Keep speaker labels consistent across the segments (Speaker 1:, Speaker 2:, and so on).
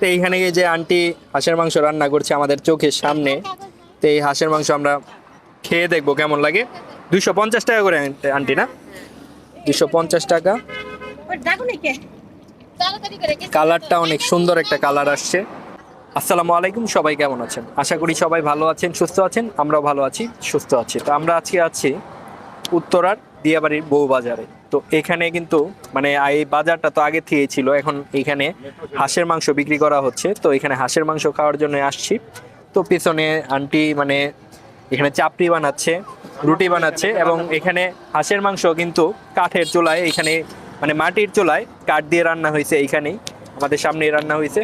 Speaker 1: তো এইখানে এই যে আন্টি হাঁসের মাংস রান্না করছে আমাদের চোখের সামনে তো এই হাঁসের মাংস আমরা খেয়ে দেখব কেমন লাগে? দুইশো পঞ্চাশ টাকা করে আন্টি- আন্টি না? দুইশো পঞ্চাশ টাকা। কালারটা অনেক সুন্দর একটা কালার আসছে। আসসালামু আলাইকুম সবাই কেমন আছেন? আশা করি সবাই ভালো আছেন সুস্থ আছেন আমরাও ভালো আছি সুস্থ আছি। তো আমরা আজকে আছি উত্তরার দিয়াবাড়ির বউ বাজারে। তো এখানে কিন্তু মানে এই বাজারটা তো আগে থেকেই ছিল, এখন এখানে হাঁসের মাংস বিক্রি করা হচ্ছে। তো এখানে হাঁসের মাংস খাওয়ার জন্য আসছি। তো পিছনে আন্টি মানে এখানে চাপড়ি বানাচ্ছে, রুটি বানাচ্ছে এবং এখানে হাঁসের মাংস কিন্তু কাঠের চুলায়, এখানে মানে মাটির চুলায় কাঠ দিয়ে রান্না হয়েছে এইখানেই, আমাদের সামনেই রান্না হয়েছে।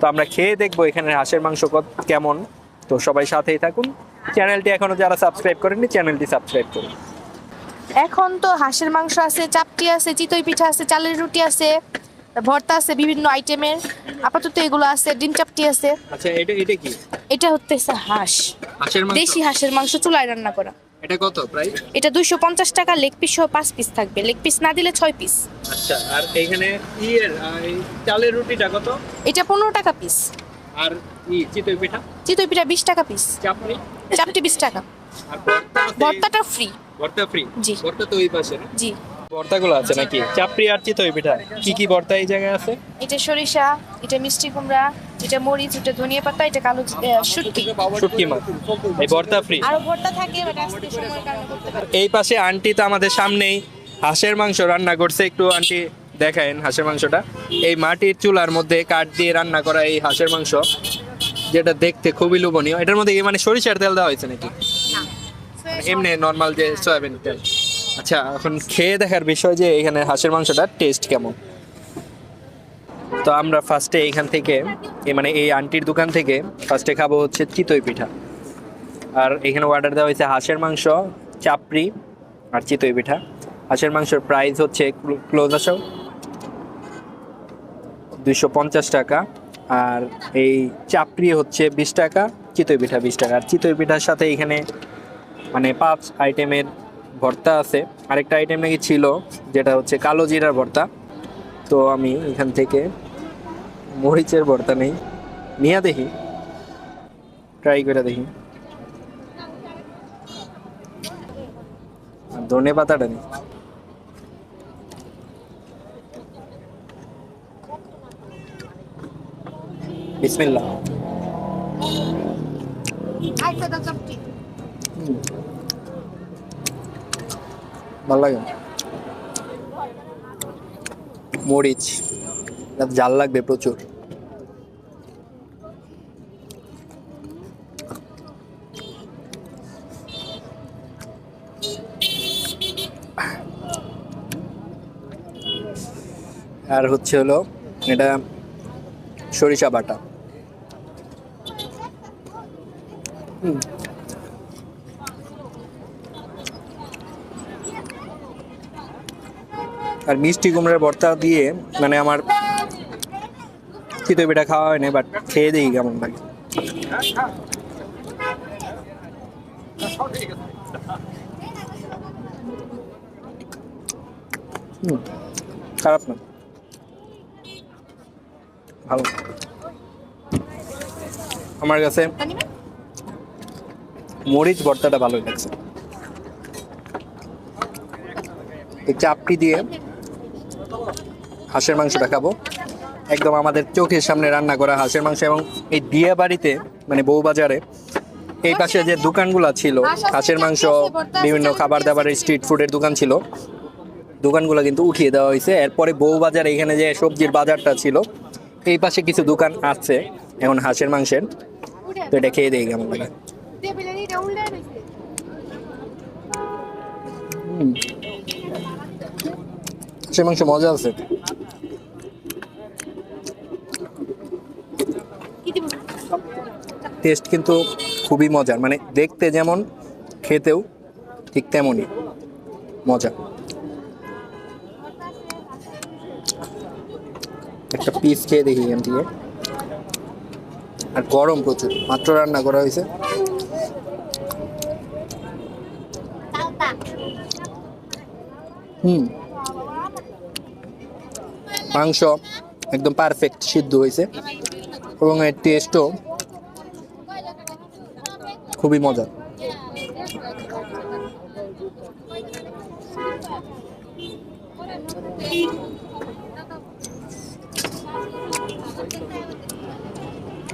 Speaker 1: তো আমরা খেয়ে দেখব এখানে হাঁসের মাংস কেমন। তো সবাই সাথেই থাকুন। চ্যানেলটি এখনও যারা সাবস্ক্রাইব করেননি, চ্যানেলটি সাবস্ক্রাইব করুন।
Speaker 2: এখন তো হাঁসের মাংস আছে চাপটি আছে চিতই পিঠা আছে চালের রুটি আছে ভর্তা আছে বিভিন্ন আইটেমের। আপাতত এগুলো আছে ডিম চাপটি আছে।
Speaker 1: আচ্ছা এটা এটা কি?
Speaker 2: এটা হচ্ছে হাঁস।
Speaker 1: হাঁসের মাংস?
Speaker 2: দেশি হাঁসের মাংস চুলায় রান্না করা।
Speaker 1: এটা কত প্রাইস?
Speaker 2: এটা দুইশো পঞ্চাশ টাকা লেগ পিস সহ পাঁচ পিস থাকবে। লেগ পিস না দিলে ছয় পিস।
Speaker 1: আচ্ছা আর এইখানে ইয়ের চালের রুটিটা কত?
Speaker 2: এটা পনেরো টাকা পিস।
Speaker 1: আর ই চিতই পিঠা?
Speaker 2: চিতই পিঠা বিশ টাকা পিস।
Speaker 1: চাপড়ি
Speaker 2: চাপটি বিশ টাকা।
Speaker 1: আর
Speaker 2: ভর্তাটা ফ্রি
Speaker 1: ভর্তা ফ্রি
Speaker 2: জি।
Speaker 1: ভর্তা তো ওই পাশে না?
Speaker 2: জি।
Speaker 1: ভর্তাগুলো আছে নাকি? চাপড়ি আর চিতই পিঠা। কি কি ভর্তা এই জায়গায় আছে?
Speaker 2: এটা সরিষা এটা মিষ্টি কুমড়া এটা মরিচ এটা ধনিয়া পাতা এটা কালো শুটকি।
Speaker 1: শুটকি মাছ। এই ভর্তা ফ্রি
Speaker 2: আরও ভর্তা থাকে বাট আজকে সময়ের কারণে করতে পারি
Speaker 1: এই পাশে আন্টি তো আমাদের সামনেই। হাঁসের মাংস রান্না করছে। একটু আন্টি দেখায়েন হাঁসের মাংসটা। এই মাটির চুলার মধ্যে কাঠ দিয়ে রান্না করা এই হাঁসের মাংস যেটা দেখতে খুবই লোভনীয়। এটার মধ্যে মানে সরিষার তেল দেওয়া হয়েছে নাকি? এমনি নর্মাল যে সয়াবিন তেল। আচ্ছা এখন খেয়ে দেখার বিষয় যে এখানে হাঁসের মাংসটা টেস্ট কেমন? তো আমরা ফার্স্টে এখান থেকে এ মানে এই আন্টির দোকান থেকে ফার্স্টে খাব হচ্ছে চিতই পিঠা। আর এখানে অর্ডার দেওয়া হয়েছে হাঁসের মাংস চাপড়ি আর চিতই পিঠা। হাঁসের মাংসের প্রাইস হচ্ছে ক্লোজ আসো। দুইশো পঞ্চাশ টাকা। আর এই চাপড়ি হচ্ছে বিশ টাকা চিতই পিঠা বিশ টাকা। আর চিতই পিঠার সাথে এখানে মানে পাঁচ আইটেমের ভর্তা আছে। আরেকটা আইটেম নাকি ছিল যেটা হচ্ছে কালো জিরার ভর্তা। তো আমি এখান থেকে মরিচের ভর্তা নেই। নিয়ে দেখি। ট্রাই করে দেখি। ধনে পাতাটা নেই। বিসমিল্লাহ। হুম। ভালো লাগে মরিচ জাল লাগবে প্রচুর। আর হচ্ছে হলো এটা সরিষা বাটা। হুম। আর মিষ্টি কুমড়ার ভর্তা দিয়ে মানে আমার চিতই পিঠা খাওয়া হয়নি বাট খেয়ে দিই কেমন লাগে। খারাপ না। ভালো। আমার কাছে মরিচ ভর্তাটা ভালোই লাগছে। চাপটি দিয়ে হাঁসের মাংসটা খাব একদম আমাদের চোখের সামনে রান্না করা হাঁসের মাংস এবং এই বিয়ে বাড়িতে মানে বউবাজারে, এই পাশে যে দোকানগুলো ছিল, হাঁসের মাংস, বিভিন্ন খাবার দাবারের স্ট্রিট ফুডের দোকান ছিল, দোকানগুলো কিন্তু উঠিয়ে দেওয়া হয়েছে। এরপরে বউবাজার এখানে যে সবজির বাজারটা ছিল, এই পাশে কিছু দোকান আছে, এখন হাঁসের মাংসের। তো এটা খেয়ে দেই কেমন লাগে। হাঁসের মাংস মজা আছে। টেস্ট কিন্তু খুবই মজার। মানে দেখতে যেমন, খেতেও ঠিক তেমনই মজা। একটা পিস খেয়ে দেখি এখান থেকে। আর গরম প্রচুর, মাত্র রান্না করা হয়েছে। হুম। মাংস একদম পারফেক্ট সিদ্ধ হয়েছে। এবং এর টেস্টও খুবই মজা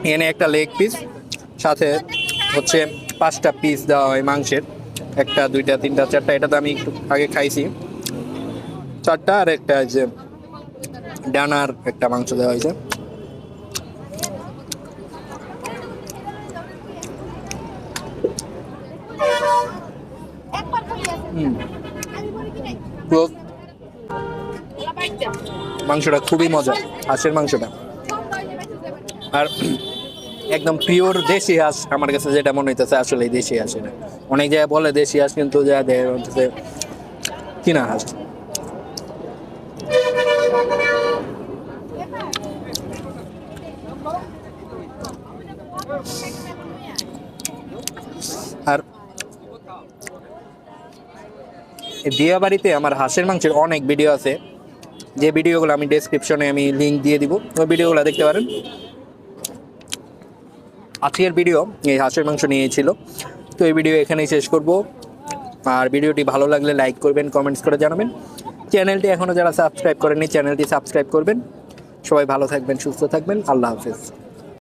Speaker 1: এখানে একটা লেগ পিস সাথে হচ্ছে পাঁচটা পিস দেওয়া হয় মাংসের। একটা, দুইটা, তিনটা, চারটা, এটা তো আমি একটু আগে খাইছি। চারটা আর একটা যে ডানার একটা মাংস দেওয়া হয়েছে। মাংসটা খুবই মজা, হাঁসের মাংসটা। আর একদম পিওর দেশি হাঁস আমার কাছে যেটা মনে হইতেছে আসলে দেশি হাঁস এটা। অনেক জায়গায় বলে দেশি হাঁস কিন্তু যা দেয় হচ্ছে কিনা হাঁস। আর দিয়া বাড়িতে আমার হাঁসের মাংসের অনেক ভিডিও আছে। যে ভিডিওগুলো আমি ডেসক্রিপশনে আমি লিঙ্ক দিয়ে দিব, ওই ভিডিওগুলো দেখতে পারেন। আজকের ভিডিও এই হাঁসের মাংস নিয়েছিল তো এই ভিডিও এখানেই শেষ করব। আর ভিডিওটি ভালো লাগলে লাইক করবেন কমেন্টস করে জানাবেন। চ্যানেলটি এখনও যারা সাবস্ক্রাইব করেনি চ্যানেলটি সাবস্ক্রাইব করবেন। সবাই ভালো থাকবেন, সুস্থ থাকবেন। আল্লাহ হাফেজ।